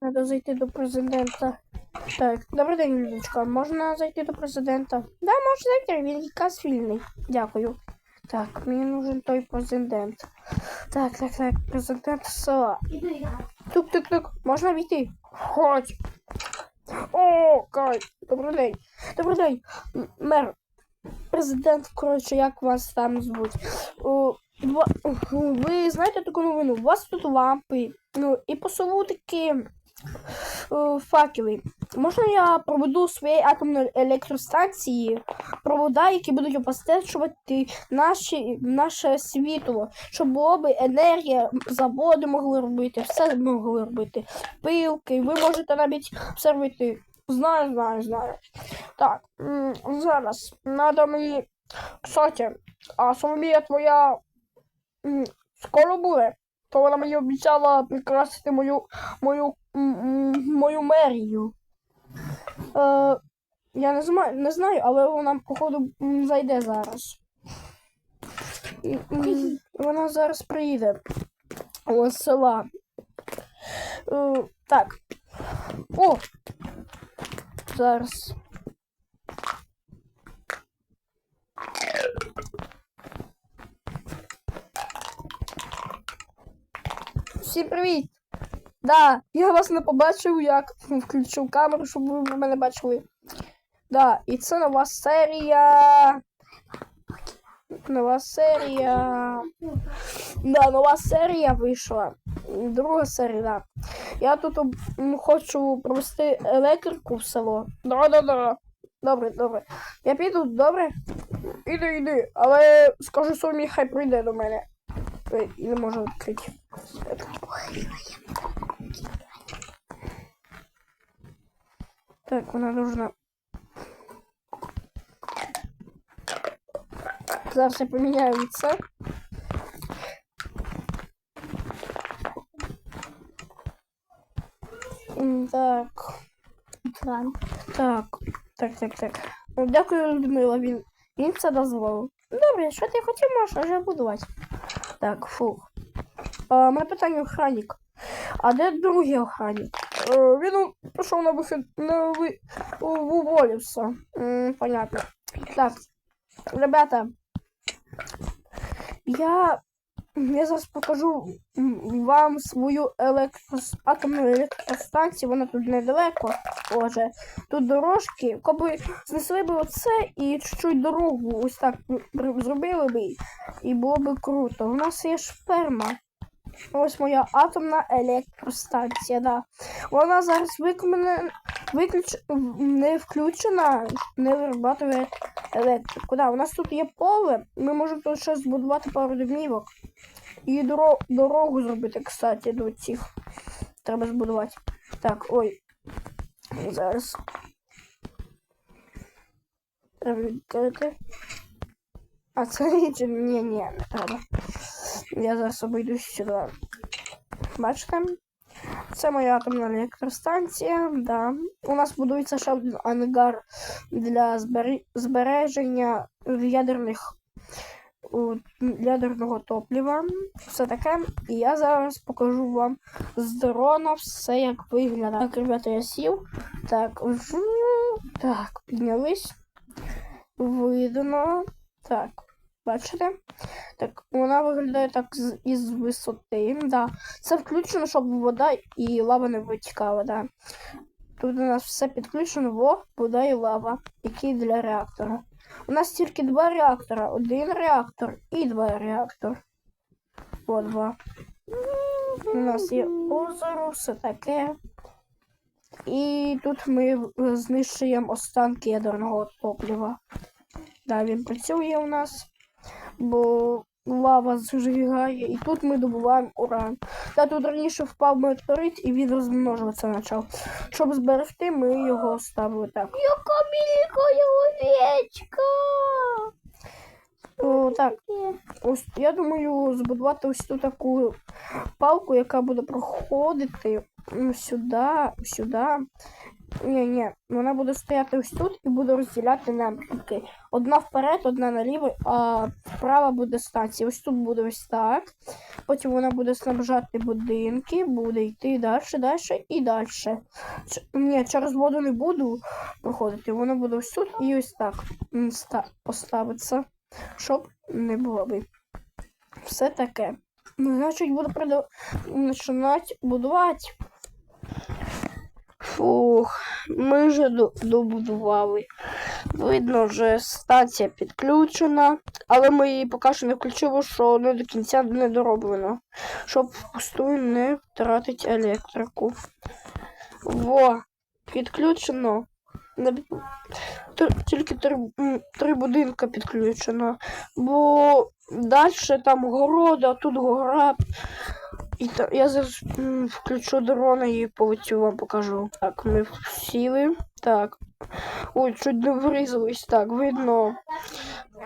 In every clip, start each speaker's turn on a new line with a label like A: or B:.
A: Треба зайти до президента. Так, добрий день, Людочка. Можна зайти до президента? Да, можна зайти, він якраз вільний. Дякую. Так, мені нужен той президент. Так, так, так, президент села. Тук-тук-тук, можна війти? Ходь. О, Кай, добрий день. Добрий день. Мер, президент, коротше, як вас там звуть? О, ви знаєте таку новину? У вас тут лампи, ну, і по селу такі факели. Можна я проведу своєї атомної електростанції провода, які будуть обстежувати наші, наше світло, щоб б енергія, заводи могли робити, все могли робити. Пилки, ви можете навіть все робити. Знаю, знаю, знаю. Так, зараз надо мені. Кстати, а Соломія твоя скоро буде, то вона мені обіцяла прикрасити мою мою, мою мерію. Е, я не знаю, не знаю, але вона, походу, зайде зараз. Вона зараз приїде з села. Е, так. О! Зараз. Всім привіт! Да, я вас не побачив, як включив камеру, щоб ви мене бачили. Да, і це нова серія. Нова серія. Да, нова серія вийшла. Друга серія, да. Я тут хочу провести електрику в село. Да, да, да. Добре, добре. Я піду, добре? Іди, іди. Але скажу Сомі, хай прийде до мене. І не можу відкрити. Так, вона должна. Зараз я поміняю лице. М, Так.
B: Екран.
A: Так, так, так, так. Ну, Дякую, Людмила, він, він це дозволив. Добре, що ти хотів, можеш вже будувати. Так, фух. А, мене питання охранник. А де другий охранник? Е, він пішов на вихід, на уволився. Понятно. Так, ребята, я, я зараз покажу вам свою електрос... атомну електростанцію, вона тут недалеко. Боже, тут дорожки. Коби знесли б оце і чуть-чуть дорогу ось так зробили б, і було б круто. У нас є ж ферма. Ось моя атомна електростанція, да. Вона зараз виконана, виключ... не включена, не виробляє електрику. Да, у нас тут є поле, ми можемо тут ще збудувати пару домівок. І доро... дорогу зробити, кстати, до цих. Треба збудувати. Так, ой. Зараз. Треба відкрити. А це ні, ні, не треба. Я зараз обійду сюди. Бачите? Це моя атомна електростанція. Да. У нас будується ще один ангар для збереження ядерних ядерного топлива. Все таке. І я зараз покажу вам з дрона все, як виглядає. Так, ребята, я сів. Так, так, піднялись. Видно. Так, бачите? Так, вона виглядає так з, із висоти. Да. Це включено, щоб вода і лава не витікала. Да. Тут у нас все підключено, во, вода і лава, які для реактора. У нас тільки два реактора. Один реактор і два реактори. О, два. У нас є озеро, все таке. І тут ми знищуємо останки ядерного топлива. Да, він працює у нас, бо лава зжигає, і тут ми добуваємо уран. Та тут раніше впав метеорит і він розмножуватися почав. Щоб зберегти, ми його ставили так.
B: Яка мілка овечка.
A: О, так, ось я думаю збудувати ось ту таку палку, яка буде проходити сюди, сюди. Ні, ні, вона буде стояти ось тут і буде розділяти напрямки. Одна вперед, одна наліво, а вправа буде станція. Ось тут буде ось так. Потім вона буде снабжати будинки, буде йти далі, далі і далі. Ч- Ні, через воду не буду проходити. Воно буде ось тут і ось так поставиться, щоб не було би. Все таке. Ну, значить, буду придав... починати будувати. Фух, ми вже добудували. Видно, вже станція підключена, але ми її поки що не включили, що не до кінця не дороблено, щоб впустую не втратити електрику. Во, підключено. Тільки три, три будинка підключено. Бо далі там города, тут гора. І та, я зараз включу дрона і полетю вам покажу. Так, ми сіли. Так. Ой, чуть не врізались. Так, видно.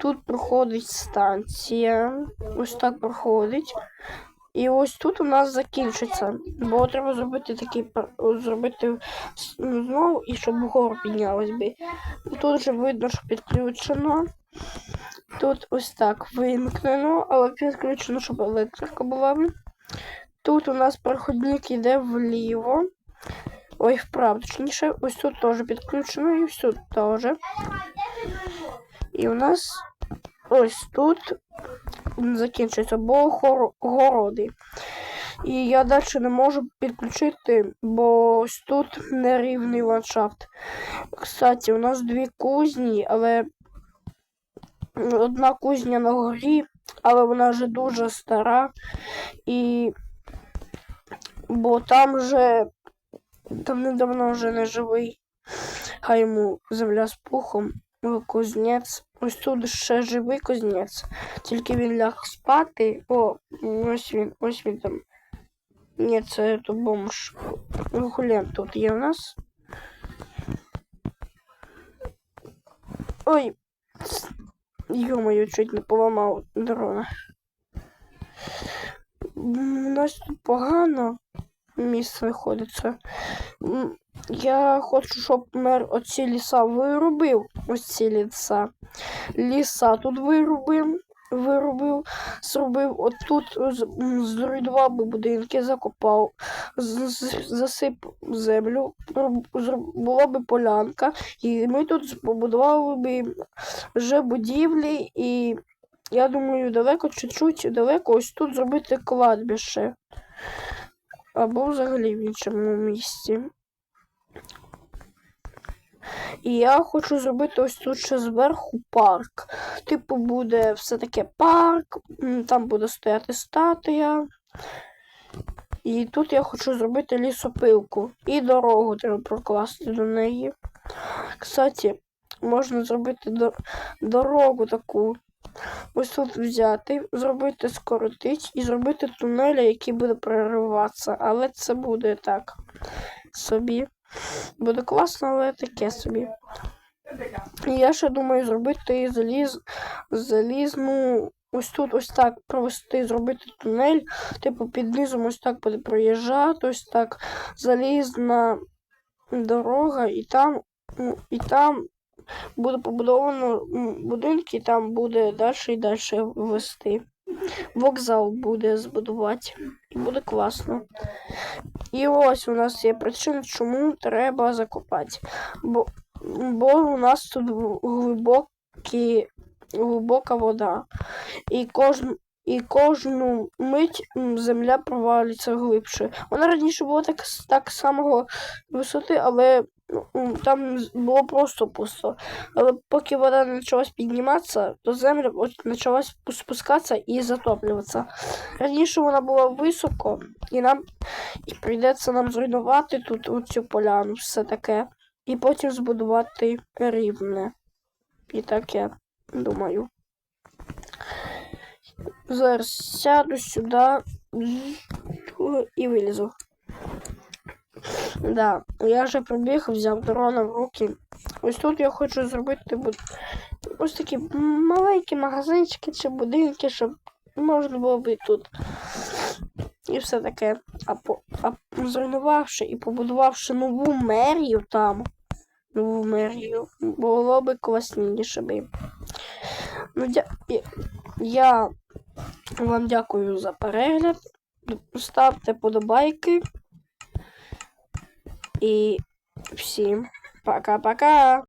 A: Тут проходить станція. Ось так проходить. І ось тут у нас закінчиться. Бо треба зробити такий зробити знову і щоб вгору піднялось би. Тут вже видно, що підключено. Тут ось так вимкнено, але підключено, щоб електрика була. Тут у нас проходник йде вліво. Ой, вправо, точніше, ось тут теж підключено, і ось тут теж. І у нас ось тут закінчується, бо городи. І я далі не можу підключити, бо ось тут нерівний ландшафт. Кстати, у нас дві кузні, але одна кузня на горі, але вона вже дуже стара. І бо там вже там недавно вже не живий. Хай йому земля з пухом. Кузнець. Ось тут ще живий кузнець. Тільки він ляг спати. О, ось він, ось він там. Ні, це то бомж. Гулен тут є у нас. Ой. Ё-моё, чуть не поламав дрона. У нас тут погано місце знаходиться. Я хочу, щоб мер оці ліса виробив. Ось ці ліса. Ліса тут виробив. Виробив, зробив отут, зруйнував би будинки, закопав, засип землю, була би полянка, і ми тут побудували би вже будівлі, і я думаю, далеко, чуть-чуть далеко, ось тут зробити кладбище. Або взагалі в іншому місці. І я хочу зробити ось тут ще зверху парк. Типу, буде все таке парк, там буде стояти статуя. І тут я хочу зробити лісопилку. І дорогу треба прокласти до неї. Кстати, можна зробити до- дорогу таку. Ось тут взяти, зробити скоротить і зробити тунель, який буде прориватися. Але це буде так собі. Буде класно, але таке собі. Я ще думаю зробити заліз, залізну. Ось тут ось так провести, зробити тунель. Типу під низом ось так буде проїжджати, ось так залізна дорога, і там, ну, і там буде побудовано будинки, там буде далі і далі вести. Вокзал буде збудувати. І буде класно. І ось у нас є причина, чому треба закопати. Бо, бо у нас тут глибокі, глибока вода. І, кожн, і кожну мить земля провалюється глибше. Вона раніше була так, так самого висоти, але там було просто пусто. Але поки вода почалась підніматися, то земля почалась спускатися і затоплюватися. Раніше вона була високо, і нам і прийдеться нам зруйнувати тут цю поляну, все таке. І потім збудувати рівне. І так я думаю. Зараз сяду сюди і вилізу. Да, я вже прибіг, взяв дрона в руки. Ось тут я хочу зробити буд... ось такі маленькі магазинчики чи будинки, щоб можна було би тут і все таке. А, по, а зруйнувавши і побудувавши нову мерію там, нову мерію, було би класніше би. Ну, дя... Я вам дякую за перегляд. Ставте подобайки. І всім пока-пока.